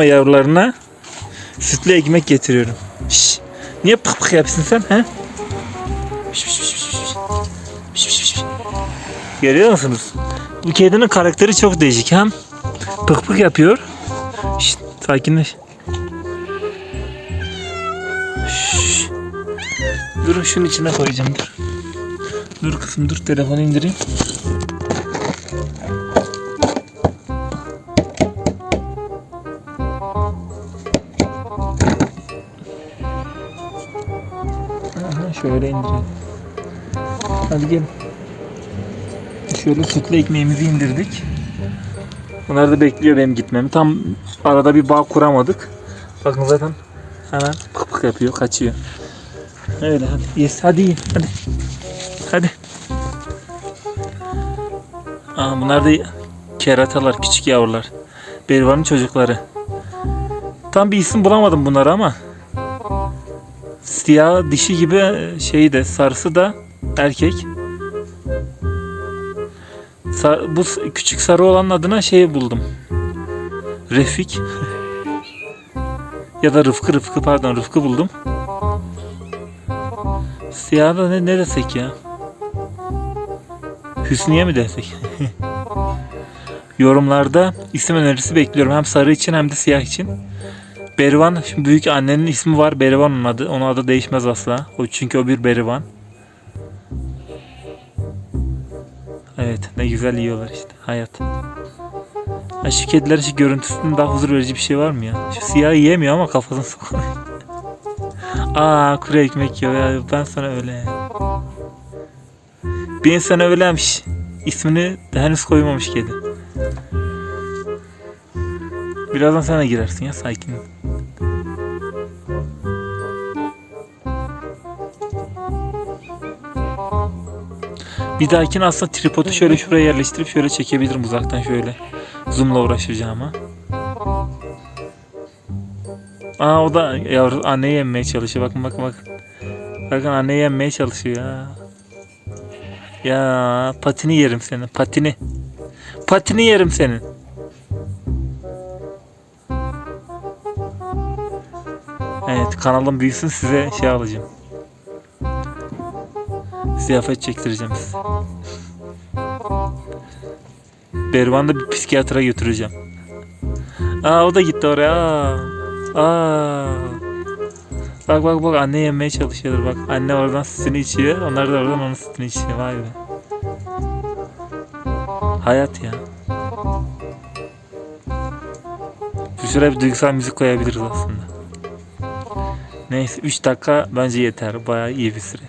ama yavrularına sütlü ekmek getiriyorum. Şş, niye pık pık yapsın sen he? Görüyor musunuz? Bu kedinin karakteri çok değişik. Hem pık pık yapıyor. Şşt, sakinleş. Şş. Dur şunun içine koyacağım dur. Dur kızım dur telefonu indireyim. Şöyle indireyim. Hadi gelin. Şöyle sütlü ekmeğimizi indirdik. Bunlar da bekliyor benim gitmemi. Tam arada bir bağ kuramadık. Bakın zaten hemen pık pık yapıyor, kaçıyor. Öyle hadi. Yes, hadi yiyin, hadi. Hadi. Aa, bunlar da keratalar, küçük yavrular. Berivan'ın çocukları. Tam bir isim bulamadım bunlara ama. Siyah dişi gibi şeyi de sarısı da erkek. Sa- bu küçük sarı olanın adına şey buldum. Refik. ya da Rıfkı Rıfkı pardon Rıfkı buldum. Siyah da ne, ne desek ya? Hüsniye mi desek? Yorumlarda isim önerisi bekliyorum. Hem sarı için hem de siyah için. Berivan, şimdi büyük annenin ismi var. Berivan onun adı. Onun adı değişmez asla. O çünkü o bir Berivan. Evet, ne güzel yiyorlar işte. Hayat. Ha, şu kedilerin şu görüntüsünün daha huzur verici bir şey var mı ya? Şu siyahı yiyemiyor ama kafasını sokuyor. Aa kuru ekmek yiyor ya. Ben sana öyle. Bir insan öylemiş. İsmini henüz koymamış kedi. Birazdan sen de girersin ya sakin. Bir dahakine aslında tripodu şöyle şuraya yerleştirip şöyle çekebilirim uzaktan şöyle. Zoom'la uğraşacağım ha. Aa o da yavru anneyi yemmeye çalışıyor. Bakın bakın bakın. Bakın anneyi yemmeye çalışıyor ya. Ya patini yerim senin. Patini. Patini yerim senin. Evet kanalım büyüsün size şey alacağım. Ziyafet çektireceğim size. Bervan'da bir psikiyatra götüreceğim. Aa o da gitti oraya. Aa. Bak bak bak anne yemeye çalışıyordur bak. Anne oradan sütünü içiyor. Onlar da oradan onun sütünü içiyor. Vay be. Hayat ya. Şuraya bir duygusal müzik koyabiliriz aslında. Neyse 3 dakika bence yeter. Bayağı iyi bir süre.